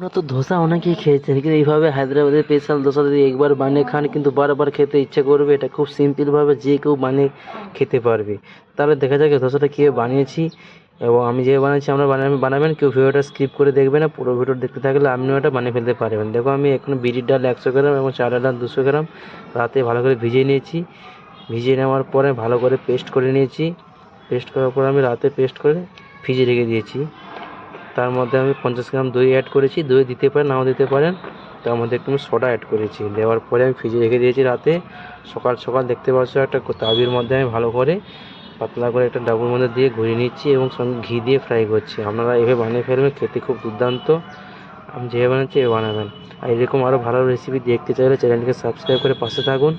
আপনারা তো ধোসা অনেকেই খেয়েছেন, কিন্তু এইভাবে হায়দ্রাবাদের স্পেশাল ধোসা যদি একবার বানিয়ে খান, কিন্তু বারবার খেতে ইচ্ছে করবে, এটা খুব সিম্পলভাবে যে কেউ বানিয়ে খেতে পারবে। তাহলে দেখা যাক ধোসাটা কীভাবে বানিয়েছি, এবং আমি যে বানিয়েছি আমরা বানাবেন বানাবেন, কেউ ভিডিওটা স্কিপ করে দেখবে না, পুরো ভিডিও দেখতে থাকলে আপনিও এটা বানিয়ে ফেলতে পারবেন। দেখো, আমি এখন বিড়ির ডাল একশো গ্রাম এবং চালের ডাল দুশো গ্রাম, রাতে ভালো করে ভিজিয়ে নিয়েছি। ভিজিয়ে নেওয়ার পরে ভালো করে পেস্ট করে নিয়েছি। পেস্ট করার পর আমি রাতে পেস্ট করে ফ্রিজে রেখে দিয়েছি। তার মধ্যে আমি পঞ্চাশ গ্রাম দই অ্যাড করেছি, দই দিতে পারেন, নাও দিতে পারেন, তার মধ্যে একটু আমি সোডা অ্যাড করেছি। দেওয়ার পরে আমি ফ্রিজে রেখে দিয়েছি রাতে। সকাল সকাল দেখতে পাচ্ছ একটা তাবির মধ্যে আমি ভালো করে পাতলা করে একটা ডাবুর মধ্যে দিয়ে ঘুরিয়ে নিচ্ছি এবং সঙ্গে ঘি দিয়ে ফ্রাই করছি। আপনারা এভাবে বানিয়ে ফেলবেন, খেতে খুব দুর্দান্ত। আমি যেভাবে বানাচ্ছি এভাবে বানাবেন। আর এরকম আরও ভালো রেসিপি দেখতে চাইলে চ্যানেলটিকে সাবস্ক্রাইব করে পাশে থাকুন।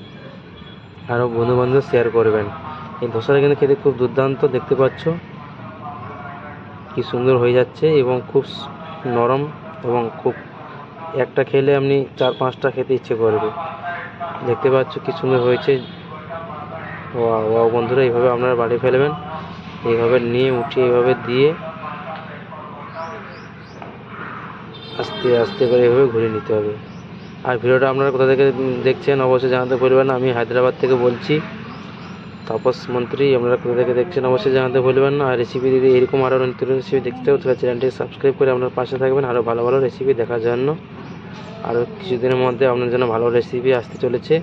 আরও বন্ধুবান্ধব শেয়ার করবেন। এই ধোসাটা কিন্তু খেতে খুব দুর্দান্ত, দেখতে পাচ্ছ। কি সুন্দর হয়ে যাচ্ছে এবং খুব নরম এবং খুব, একটা খেলে আপনি চার পাঁচটা খেতে ইচ্ছে করবে। দেখতে পাচ্ছ কি সুন্দর হয়েছে। ওয়া ওয়া বন্ধুরা, এইভাবে আপনারা বাড়ি ফেলবেন। এইভাবে নিয়ে, উঠিয়ে, এইভাবে দিয়ে আস্তে আস্তে করে এইভাবে ঘুরিয়ে নিতে হবে। আর ভিডিওটা আপনারা কোথা থেকে দেখছেন অবশ্যই জানাতে ভুলবেন না। আমি হায়দ্রাবাদ থেকে বলছি। তাপস মন্ত্রী, আপনারা কোথা থেকে দেখছেন অবশ্যই জানাতে ভুলবেন না। আর রেসিপি যদি এরকম আরও নতুন রেসিপি দেখতে চাও তাহলে চ্যানেলটিকে সাবস্ক্রাইব করে আপনার পাশে থাকবেন। আরও ভালো ভালো রেসিপি দেখার জন্য। আরও কিছুদিনের মধ্যে আপনার জন্য ভালো রেসিপি আসতে চলেছে।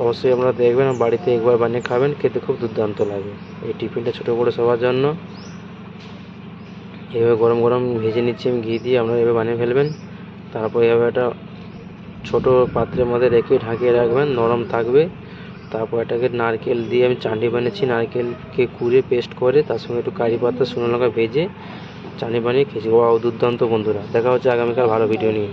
অবশ্যই আপনারা দেখবেন, বাড়িতে একবার বানিয়ে খাবেন, খেতে খুব দুর্দান্ত লাগে। এই টিফিনটা ছোটো বড়ো সবার জন্য। এভাবে গরম গরম ভেজে নিচ্ছি আমি ঘি দিয়ে, আপনারা এভাবে বানিয়ে ফেলবেন। তারপর এভাবে একটা ছোটো পাত্রের মধ্যে রেখে ঢাকিয়ে রাখবেন, নরম থাকবে। তারপর এটাকে নারকেল দিয়ে আমি চাটনি বানিয়েছি। নারকেলকে কুড়ে পেস্ট করে তার সঙ্গে একটু কারি পাতা, শুকনো লঙ্কা ভেজে চাটনি বানিয়ে খেয়েছি। ও দুর্দান্ত বন্ধুরা। দেখা হচ্ছে আগামীকাল ভালো ভিডিও নিয়ে।